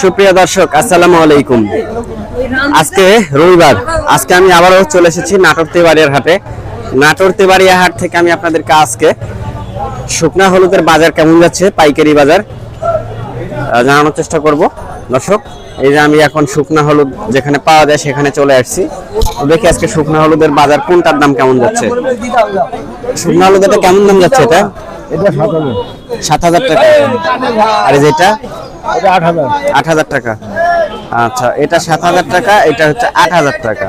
সুপ্রিয় দর্শক আসসালামু আলাইকুম। আজকে রবিবার আজকে আমি আবারও চলে এসেছি নাটোর তেবাড়িয়ার হাটে। নাটোর তেবাড়িয়া হাট থেকে আমি আপনাদেরকে আজকে শুকনা হলুদের বাজার কেমন যাচ্ছে পাইকারি বাজার জানানোর চেষ্টা করব। দর্শক এই যে আমি এখন শুকনা হলুদ যেখানে পাওয়া যায় সেখানে চলে আসছি। দেখি আজকে শুকনা হলুদের বাজার কোনটার দাম কেমন যাচ্ছে? শুকনা হলুদ এটা কেমন দাম যাচ্ছে এটা? এটা সাত হাজার। টাকা। আর যেটা আট হাজার টাকা। আচ্ছা এটা সাত হাজার টাকা, এটা হচ্ছে আট হাজার টাকা।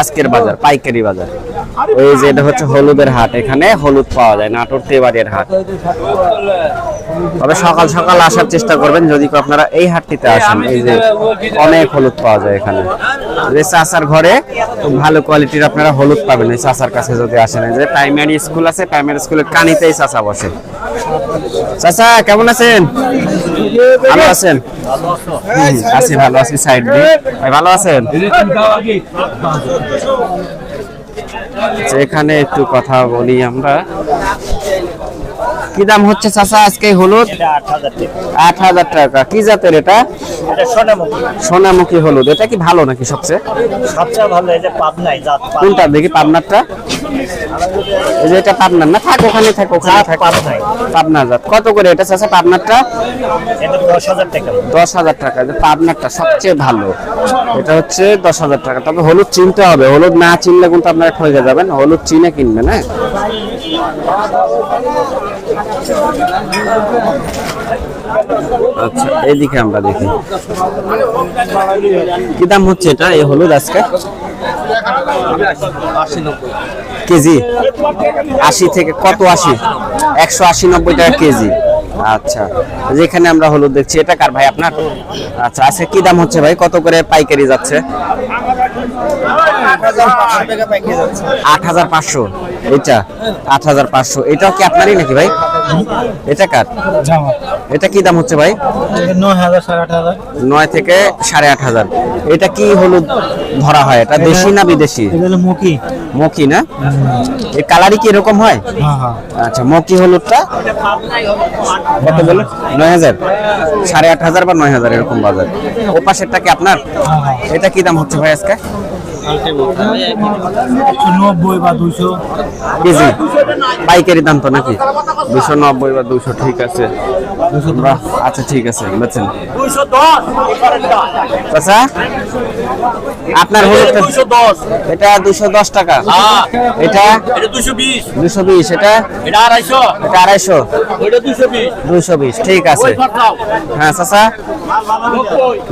আজকের বাজার, পাইকারি বাজার। এই যে এটা হচ্ছে হলুদের হাট এখানে হলুদ পাওয়া যায় নাটোর তেবাড়ির হাট। তবে সকাল সকাল আসার চেষ্টা করবেন যদি কেউ আপনারা এই হাটটিতে আসেন এই যে অনেক হলুদ পাওয়া যায় এখানে। যে চাষার ঘরে খুব ভালো কোয়ালিটির আপনারা হলুদ পাবেন এই চাষার কাছে যদি আসেন। এই যে প্রাইমারি স্কুল আছে প্রাইমারি স্কুলের কানিতেই চাষা বসে। চাষা কেমন আছেন? ভালো আছেন? আছি ভালো আছি সাইড দিয়ে। ভালো আছেন? এখানে একটু কথা বলি আমরা। কি দাম হচ্ছে চাচা আজকে হলুদ? আট হাজার টাকা। কি জাতের এটা? সোনামুখী। সোনামুখী হলুদ। এটা কি ভালো নাকি সবচেয়ে? সবচেয়ে ভালো এই যে পাবনাই কোনটা? দেখি পাবনারটা। এই যে এটা পাবনার না থাক ওখানে থাক ওখানে থাক। পাবনার জাত। কত করে এটা চাচা পাবনারটা? দশ হাজার টাকা। দশ হাজার টাকা যে পাবনারটা সবচেয়ে ভালো। এটা হচ্ছে দশ হাজার টাকা। তবে হলুদ চিনতে হবে। হলুদ না চিনলে কিন্তু আপনারা ঠকে যাবেন। হলুদ চিনে কিনবেন হ্যাঁ? আচ্ছা এইদিকে আমরা দেখি। কি দাম হচ্ছে এটা? এই হলুদ আজকে? কেজি? আশি থেকে, কত আশি? একশো আশি নব্বই টাকা কেজি। আচ্ছা যেখানে আমরা হলুদ দেখছি, এটা কার ভাই আপনার? আচ্ছা আজকে কি দাম হচ্ছে ভাই? কত করে পাইকারি যাচ্ছে? আট হাজার পাঁচশো। এটা আট হাজার পাঁচশো। এটাও কি আপনারই নাকি ভাই? এটা কার? এটা কি দাম হচ্ছে ভাই? নয় থেকে সাড়ে আট হাজার। এটা কি হলুদ ধরা হয়? এটা দেশি না বিদেশি? হলো মকি। না? এই কালারই কি এরকম হয়? হ্যাঁ হ্যাঁ। আচ্ছা মকি হলুদটা? কত বলে নয় হাজার। সাড়ে আট হাজার বা নয় হাজার এরকম বাজার। ও পাশেরটা কি আপনার? এটা কি দাম হচ্ছে ভাই আজকে? নব্বই বা দুইশো। কেজি? পাইকারি দাম তো নাকি? দুশো নব্বই বা দুশো ঠিক আছে। আচ্ছা ঠিক আছে বুঝছেন দশ। আচ্ছা আপনার হলুদটা দুইশো দশ। এটা দুশো দশ টাকা। এটা? এটা দুশো বিশ। দুশো বিশ এটা? এটা আড়াইশো। এটা আড়াইশো। দুশো বিশ। দুশো বিশ ঠিক আছে। হ্যাঁ চাচা।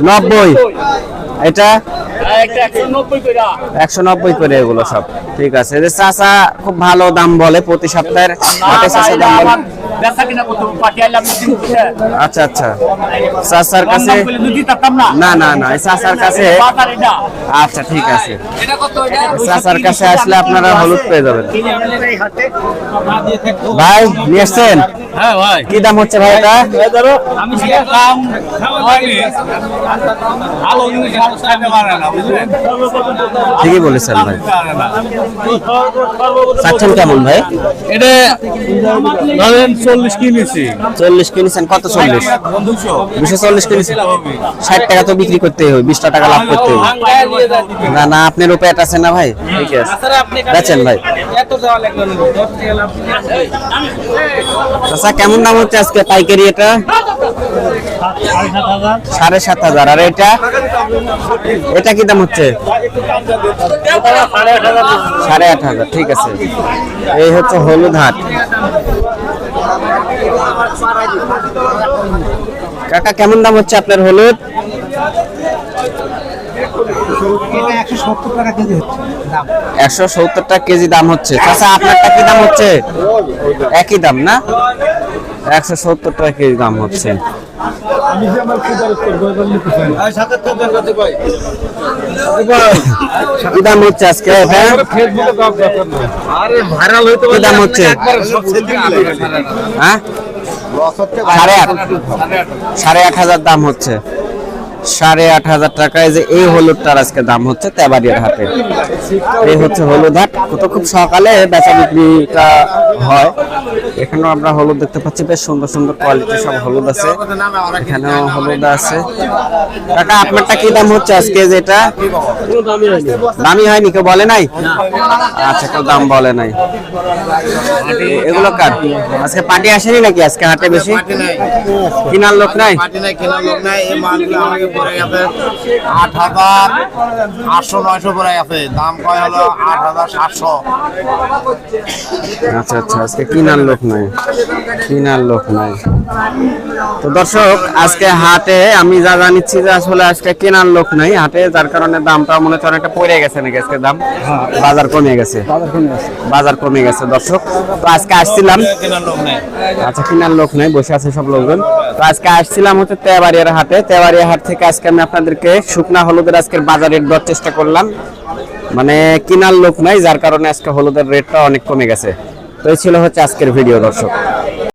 নব্বই। এটা? একশো নব্বই করে এগুলো সব। ঠিক আছে। চাষা খুব ভালো দাম বলে প্রতি সপ্তাহের। চাচা দাম বলে। আচ্ছা আচ্ছা। কাছে না। না না কাছে আচ্ছা ঠিক আছে। চাচার কাছে আসলে আপনারা হলুদ পেয়ে যাবেন। ভাই নিয়ে আসছেন? হ্যাঁ ভাই। কি দাম হচ্ছে ভাই এটা? ঠিকই বলেছেন ভাই। চাচ্ছেন কেমন ভাই? এটা ধরেন চল্লিশ কিনেছি। চল্লিশ কিনেছেন, কত চল্লিশ? দুশো চল্লিশ কিনেছেন ষাট টাকা তো বিক্রি করতে হবে, বিশটা টাকা লাভ করতে হবে। না না আপনার পেট আছে না ভাই? বেচেন ভাই। আচ্ছা কেমন দাম হচ্ছে আজকে পাইকারি এটা? সাড়ে সাত হাজার। আর এটা? এটা কি দাম হচ্ছে? সাড়ে আট হাজার, ঠিক আছে। এই হচ্ছে হলুদ হাট। কাকা কেমন দাম হচ্ছে আপনার হলুদ? একশো সত্তর টাকা কেজি দাম। হচ্ছে। আচ্ছা আপনারটা কি দাম হচ্ছে? একই দাম না? একশো সত্তর টাকা কেজি দাম হচ্ছে। কি দাম হচ্ছে আজকে? কি দাম হচ্ছে? হ্যাঁ? সাড়ে আট। সাড়ে আট। হাজার দাম হচ্ছে। সাড়ে আট হাজার টাকায় যে এই হলুদটার আজকে দাম হচ্ছে তেবাড়িয়ার হাটে। এই হচ্ছে হলুদ হাট। তো খুব সকালে বেচা বিক্রিটা হয়। এখানেও আমরা হলুদ দেখতে পাচ্ছি, বেশ সুন্দর সুন্দর কোয়ালিটি সব হলুদ আছে। এখানেও হলুদ আছে। কাকা, আপনারটা কি দাম হচ্ছে আজকে যেটা? দামি হয়নি, কেউ বলে নাই? আচ্ছা কেউ দাম বলে নাই। এগুলো কার? আজকে পার্টি আসেনি নাকি? আজকে হাটে বেশি? কিনার লোক নাই? লোক নাই এই মালগুলো আমাকে পড়ে গেছে আট হাজার আটশো নয়শো পড়ে গেছে দাম কয় হলো আট হাজার সাতশো আচ্ছা আচ্ছা আজকে কিনার লোক নাই কিনার লোক নাই। তো দর্শক আজকে হাটে আমি যা জানিচ্ছি যে আসলে আজকে কেনার লোক নাই হাটে যার কারণে দামটা মনে হচ্ছে অনেকটা পড়ে গেছে নাকি আজকে দাম? বাজার কমে গেছে। বাজার কমে গেছে। দর্শক। তো আজকে আসছিলাম। আচ্ছা কিনার লোক নাই বসে আছে সব লোকজন। তো আজকে আসছিলাম হচ্ছে তেবাড়িয়ার হাটে। তেবাড়িয়া হাট থেকে আজকে আমি আপনাদেরকে শুকনা হলুদের আজকের বাজারের দর চেষ্টা করলাম। মানে কিনার লোক নাই যার কারণে আজকে হলুদের রেটটা অনেক কমে গেছে। তো এই ছিল হচ্ছে আজকের ভিডিও দর্শক।